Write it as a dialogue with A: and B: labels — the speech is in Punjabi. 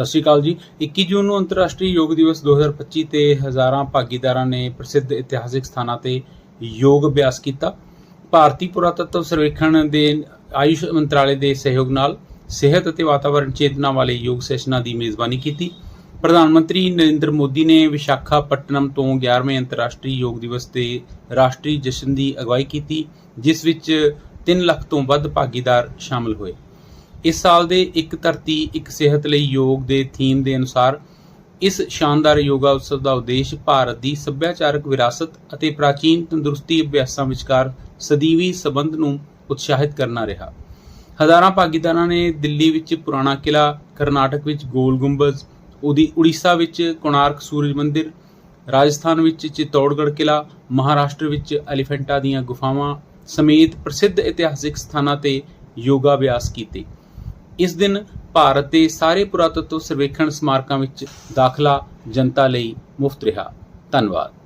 A: ਸਤਿ ਸ਼੍ਰੀ ਅਕਾਲ ਜੀ। 21 ਜੂਨ ਨੂੰ ਅੰਤਰਰਾਸ਼ਟਰੀ ਯੋਗ ਦਿਵਸ 2025 ਤੇ ਹਜ਼ਾਰਾਂ ਭਾਗੀਦਾਰਾਂ ਨੇ ਪ੍ਰਸਿੱਧ ਇਤਿਹਾਸਿਕ ਸਥਾਨਾਂ ਤੇ ਯੋਗ ਅਭਿਆਸ ਕੀਤਾ। ਭਾਰਤੀ ਪੁਰਾਤੱਤਵ ਸਰਵੇਖਣ ਦੇ ਆਯੁਸ਼ ਮੰਤਰਾਲੇ ਦੇ ਸਹਿਯੋਗ ਨਾਲ ਸਿਹਤ ਅਤੇ ਵਾਤਾਵਰਣ ਚੇਤਨਾ ਵਾਲੇ ਯੋਗ ਸੈਸ਼ਨਾਂ ਦੀ ਮੇਜ਼ਬਾਨੀ ਕੀਤੀ। ਪ੍ਰਧਾਨ ਮੰਤਰੀ ਨਰਿੰਦਰ ਮੋਦੀ ਨੇ ਵਿਸ਼ਾਖਾਪਟਨਮ ਤੋਂ 11ਵੇਂ ਅੰਤਰਰਾਸ਼ਟਰੀ ਯੋਗ ਦਿਵਸ ਦੇ ਰਾਸ਼ਟਰੀ ਜਸ਼ਨ ਦੀ ਅਗਵਾਈ ਕੀਤੀ, ਜਿਸ ਵਿੱਚ 3 ਲੱਖ ਤੋਂ ਵੱਧ ਭਾਗੀਦਾਰ ਸ਼ਾਮਲ ਹੋਏ। ਇਸ ਸਾਲ ਦੇ ਇੱਕ ਧਰਤੀ, ਇੱਕ ਸਿਹਤ ਲਈ ਯੋਗ ਦੇ ਥੀਮ ਦੇ ਅਨੁਸਾਰ ਇਸ ਸ਼ਾਨਦਾਰ ਯੋਗਾ ਉਤਸਵ ਦਾ ਉਦੇਸ਼ ਭਾਰਤ ਦੀ ਸੱਭਿਆਚਾਰਕ ਵਿਰਾਸਤ ਅਤੇ ਪ੍ਰਾਚੀਨ ਤੰਦਰੁਸਤੀ ਅਭਿਆਸਾਂ ਵਿਚਕਾਰ ਸਦੀਵੀ ਸਬੰਧ ਨੂੰ ਉਤਸ਼ਾਹਿਤ ਕਰਨਾ ਰਿਹਾ। ਹਜ਼ਾਰਾਂ ਭਾਗੀਦਾਰਾਂ ਨੇ ਦਿੱਲੀ ਵਿੱਚ ਪੁਰਾਣਾ ਕਿਲਾ ਕਰਨਾਟਕ ਵਿੱਚ ਗੋਲ ਗੁੰਬਜ਼, ਉਦੀ, ਉੜੀਸਾ ਵਿੱਚ ਕੋਣਾਰਕ ਸੂਰਜ ਮੰਦਿਰ, ਰਾਜਸਥਾਨ ਵਿੱਚ ਚਿਤੌੜਗੜ੍ਹ ਕਿਲਾ ਮਹਾਰਾਸ਼ਟਰ ਵਿੱਚ ਐਲੀਫੈਂਟਾ ਦੀਆਂ ਗੁਫਾਵਾਂ ਸਮੇਤ ਪ੍ਰਸਿੱਧ ਇਤਿਹਾਸਿਕ ਸਥਾਨਾਂ ਤੇ ਯੋਗਾ ਅਭਿਆਸ ਕੀਤੇ। ਇਸ ਦਿਨ ਭਾਰਤ ਦੇ ਸਾਰੇ ਪੁਰਾਤੱਤਵ ਸਰਵੇਖਣ ਸਮਾਰਕਾਂ ਵਿੱਚ ਦਾਖਲਾ ਜਨਤਾ ਲਈ ਮੁਫਤ ਰਿਹਾ। ਧੰਨਵਾਦ।